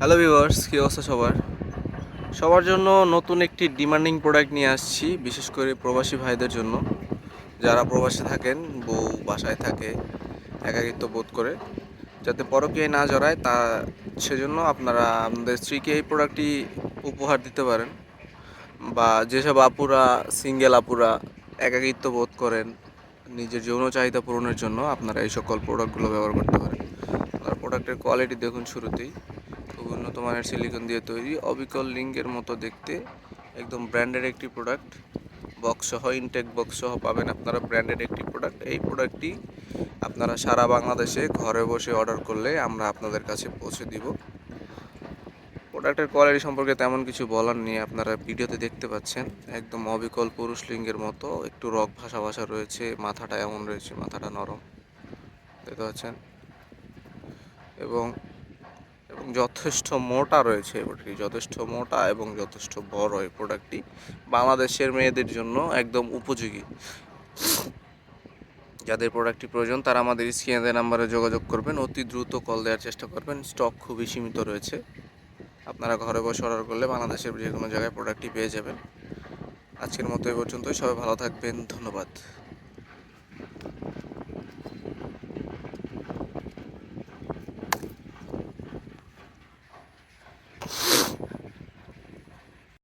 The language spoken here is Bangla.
হ্যালো ভিউয়ার্স কী অবস্থা সবার? সবার জন্য নতুন একটি ডিমান্ডিং প্রোডাক্ট নিয়ে আসছি, বিশেষ করে প্রবাসী ভাইদের জন্য। যারা প্রবাসী থাকেন, বউ বাসায় থাকে, একাকিত্ব বোধ করে। যাতে পরকীয় না জড়ায়, তা সেজন্য আপনারা আপনাদের স্ত্রীকে এই প্রোডাক্টটি উপহার দিতে পারেন। বা যেসব আপুরা সিঙ্গেল আপুরা একাকিত্ব বোধ করেন, নিজের যৌন চাহিদা পূরণের জন্য আপনারা এই সকল প্রোডাক্টগুলো ব্যবহার করতে পারেন। প্রোডাক্টের কোয়ালিটি দেখুন শুরুতেই। খুব উন্নত মানের সিলিকন দিয়ে তৈরি। অবিকল লিঙ্কের মতো দেখতে। একদম ব্র্যান্ডেড একটি প্রোডাক্ট বক্স সহ ইনটেক বক্স সহ পাবেন আপনারা ব্র্যান্ডেড একটি প্রোডাক্ট এই প্রোডাক্টটি আপনারা সারা বাংলাদেশে ঘরে বসে অর্ডার করলে আমরা আপনাদের কাছে পৌঁছে দিব। প্রোডাক্টের কোয়ালিটি সম্পর্কে তেমন কিছু বলার নেই। আপনারা ভিডিওতে দেখতে পাচ্ছেন। একদম অবিকল পুরুষ লিঙ্গের মতো। একটু রক ভাষা ভাষা রয়েছে। মাথাটা এমন রয়েছে, মাথাটা নরম। দেখতে পাচ্ছেন? এবং এবং যথেষ্ট মোটা রয়েছে এই প্রোডাক্টটি যথেষ্ট মোটা এবং যথেষ্ট বড় এই প্রোডাক্টটি বাংলাদেশের মেয়েদের জন্য একদম উপযোগী। যাদের প্রোডাক্টটি প্রয়োজন তারা আমাদের স্ক্রিনে নাম্বারে যোগাযোগ করবেন, অতি দ্রুত কল দেওয়ার চেষ্টা করবেন। স্টক খুবই সীমিত রয়েছে। আপনারা ঘরে বসে অর্ডার করলে বাংলাদেশের যে কোনো জায়গায় প্রোডাক্টটি পেয়ে যাবেন। আজকের মতো এই পর্যন্তই। সবাই ভালো থাকবেন। ধন্যবাদ।